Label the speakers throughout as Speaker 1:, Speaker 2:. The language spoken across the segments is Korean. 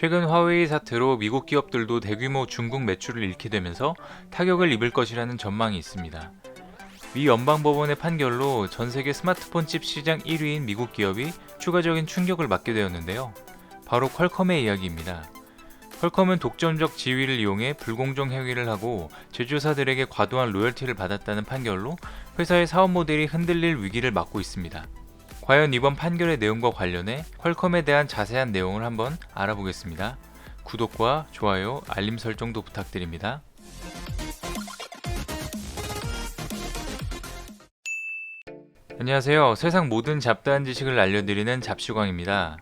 Speaker 1: 최근 화웨이 사태로 미국 기업들도 대규모 중국 매출을 잃게 되면서 타격을 입을 것이라는 전망이 있습니다. 미 연방법원의 판결로 전 세계 스마트폰 칩 시장 1위인 미국 기업이 추가적인 충격을 맞게 되었는데요. 바로 퀄컴의 이야기입니다. 퀄컴은 독점적 지위를 이용해 불공정 행위를 하고 제조사들에게 과도한 로열티를 받았다는 판결로 회사의 사업 모델이 흔들릴 위기를 맞고 있습니다. 과연 이번 판결의 내용과 관련해 퀄컴에 대한 자세한 내용을 한번 알아보겠습니다. 구독과 좋아요, 알림 설정도 부탁드립니다. 안녕하세요. 세상 모든 잡다한 지식을 알려드리는 잡시광입니다.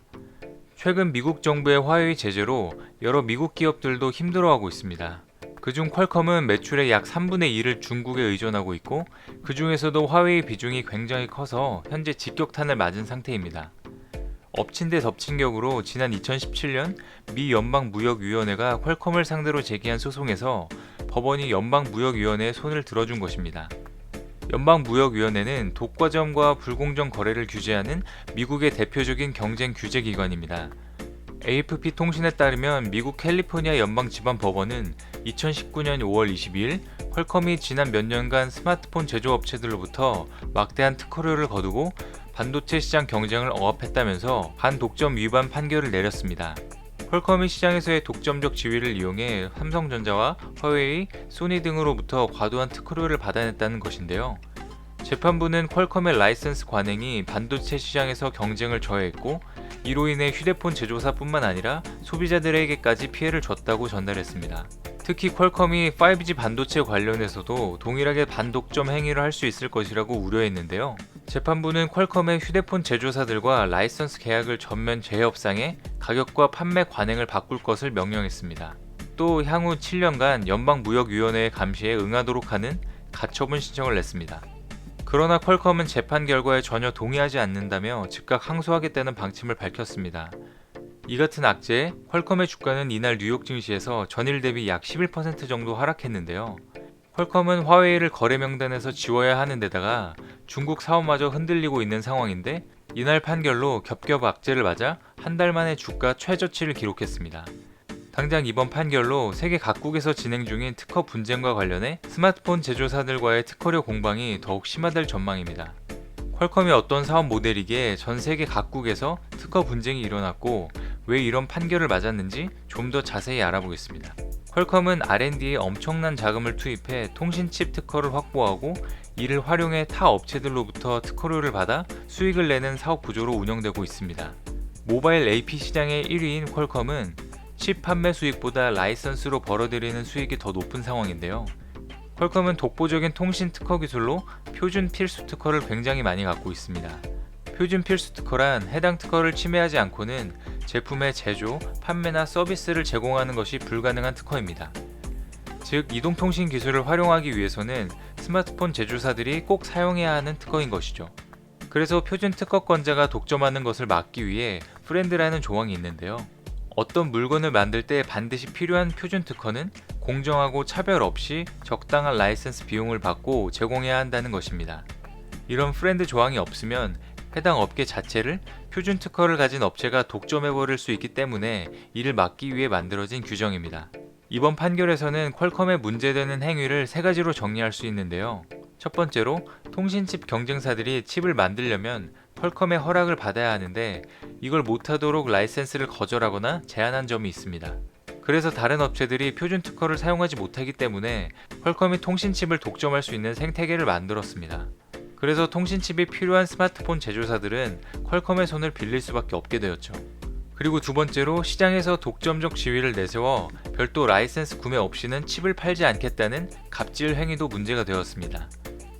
Speaker 1: 최근 미국 정부의 화웨이 제재로 여러 미국 기업들도 힘들어하고 있습니다. 그중 퀄컴은 매출의 약 3분의 1을 중국에 의존하고 있고 그 중에서도 화웨이 비중이 굉장히 커서 현재 직격탄을 맞은 상태입니다. 엎친 데 덮친 격으로 지난 2017년 미 연방무역위원회가 퀄컴을 상대로 제기한 소송에서 법원이 연방무역위원회에 손을 들어준 것입니다. 연방무역위원회는 독과점과 불공정 거래를 규제하는 미국의 대표적인 경쟁 규제 기관입니다. AFP 통신에 따르면 미국 캘리포니아 연방 지방 법원은 2019년 5월 22일 퀄컴이 지난 몇 년간 스마트폰 제조업체들로부터 막대한 특허료를 거두고 반도체 시장 경쟁을 억압했다면서 반독점 위반 판결을 내렸습니다. 퀄컴이 시장에서의 독점적 지위를 이용해 삼성전자와 화웨이, 소니 등으로부터 과도한 특허료를 받아냈다는 것인데요. 재판부는 퀄컴의 라이선스 관행이 반도체 시장에서 경쟁을 저해했고 이로 인해 휴대폰 제조사뿐만 아니라 소비자들에게까지 피해를 줬다고 전달했습니다. 특히 퀄컴이 5G 반도체 관련해서도 동일하게 반독점 행위를 할 수 있을 것이라고 우려했는데요. 재판부는 퀄컴의 휴대폰 제조사들과 라이선스 계약을 전면 재협상해 가격과 판매 관행을 바꿀 것을 명령했습니다. 또 향후 7년간 연방무역위원회의 감시에 응하도록 하는 가처분 신청을 냈습니다. 그러나 퀄컴은 재판 결과에 전혀 동의하지 않는다며 즉각 항소하겠다는 방침을 밝혔습니다. 이 같은 악재에 퀄컴의 주가는 이날 뉴욕 증시에서 전일 대비 약 11% 정도 하락했는데요. 퀄컴은 화웨이를 거래 명단에서 지워야 하는 데다가 중국 사업마저 흔들리고 있는 상황인데 이날 판결로 겹겹 악재를 맞아 한 달 만에 주가 최저치를 기록했습니다. 당장 이번 판결로 세계 각국에서 진행 중인 특허 분쟁과 관련해 스마트폰 제조사들과의 특허료 공방이 더욱 심화될 전망입니다. 퀄컴이 어떤 사업 모델이기에 전 세계 각국에서 특허 분쟁이 일어났고 왜 이런 판결을 맞았는지 좀 더 자세히 알아보겠습니다. 퀄컴은 R&D에 엄청난 자금을 투입해 통신칩 특허를 확보하고 이를 활용해 타 업체들로부터 특허료를 받아 수익을 내는 사업 구조로 운영되고 있습니다. 모바일 AP 시장의 1위인 퀄컴은 칩 판매 수익보다 라이선스로 벌어들이는 수익이 더 높은 상황인데요. 퀄컴은 독보적인 통신 특허 기술로 표준 필수 특허를 굉장히 많이 갖고 있습니다. 표준 필수 특허란 해당 특허를 침해하지 않고는 제품의 제조, 판매나 서비스를 제공하는 것이 불가능한 특허입니다. 즉, 이동통신 기술을 활용하기 위해서는 스마트폰 제조사들이 꼭 사용해야 하는 특허인 것이죠. 그래서 표준 특허권자가 독점하는 것을 막기 위해 프렌드라는 조항이 있는데요. 어떤 물건을 만들 때 반드시 필요한 표준 특허는 공정하고 차별 없이 적당한 라이센스 비용을 받고 제공해야 한다는 것입니다. 이런 프렌드 조항이 없으면 해당 업계 자체를 표준 특허를 가진 업체가 독점해버릴 수 있기 때문에 이를 막기 위해 만들어진 규정입니다. 이번 판결에서는 퀄컴의 문제되는 행위를 세 가지로 정리할 수 있는데요. 첫 번째로 통신칩 경쟁사들이 칩을 만들려면 퀄컴의 허락을 받아야 하는데 이걸 못하도록 라이센스를 거절하거나 제한한 점이 있습니다. 그래서 다른 업체들이 표준 특허를 사용하지 못하기 때문에 퀄컴이 통신칩을 독점할 수 있는 생태계를 만들었습니다. 그래서 통신칩이 필요한 스마트폰 제조사들은 퀄컴의 손을 빌릴 수밖에 없게 되었죠. 그리고 두 번째로 시장에서 독점적 지위를 내세워 별도 라이센스 구매 없이는 칩을 팔지 않겠다는 갑질 행위도 문제가 되었습니다.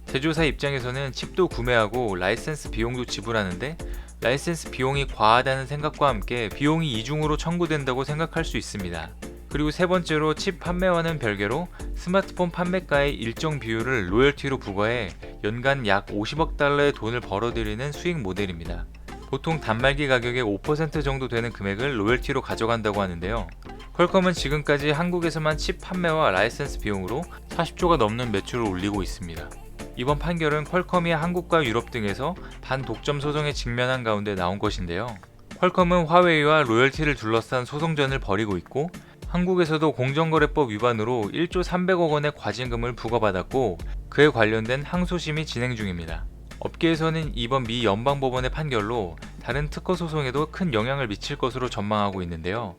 Speaker 1: 제조사 입장에서는 칩도 구매하고 라이센스 비용도 지불하는데 라이센스 비용이 과하다는 생각과 함께 비용이 이중으로 청구된다고 생각할 수 있습니다. 그리고 세 번째로 칩 판매와는 별개로 스마트폰 판매가의 일정 비율을 로열티로 부과해 연간 약 50억 달러의 돈을 벌어들이는 수익 모델입니다. 보통 단말기 가격의 5% 정도 되는 금액을 로열티로 가져간다고 하는데요. 퀄컴은 지금까지 한국에서만 칩 판매와 라이센스 비용으로 40조가 넘는 매출을 올리고 있습니다. 이번 판결은 퀄컴이 한국과 유럽 등에서 반독점 소송에 직면한 가운데 나온 것인데요. 퀄컴은 화웨이와 로열티를 둘러싼 소송전을 벌이고 있고 한국에서도 공정거래법 위반으로 1조 300억 원의 과징금을 부과받았고 그에 관련된 항소심이 진행 중입니다. 업계에서는 이번 미 연방법원의 판결로 다른 특허 소송에도 큰 영향을 미칠 것으로 전망하고 있는데요.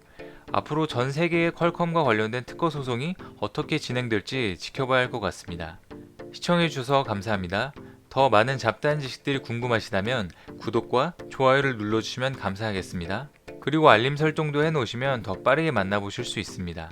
Speaker 1: 앞으로 전 세계의 퀄컴과 관련된 특허 소송이 어떻게 진행될지 지켜봐야 할 것 같습니다. 시청해주셔서 감사합니다. 더 많은 잡다한 지식들이 궁금하시다면 구독과 좋아요를 눌러주시면 감사하겠습니다. 그리고 알림 설정도 해놓으시면 더 빠르게 만나보실 수 있습니다.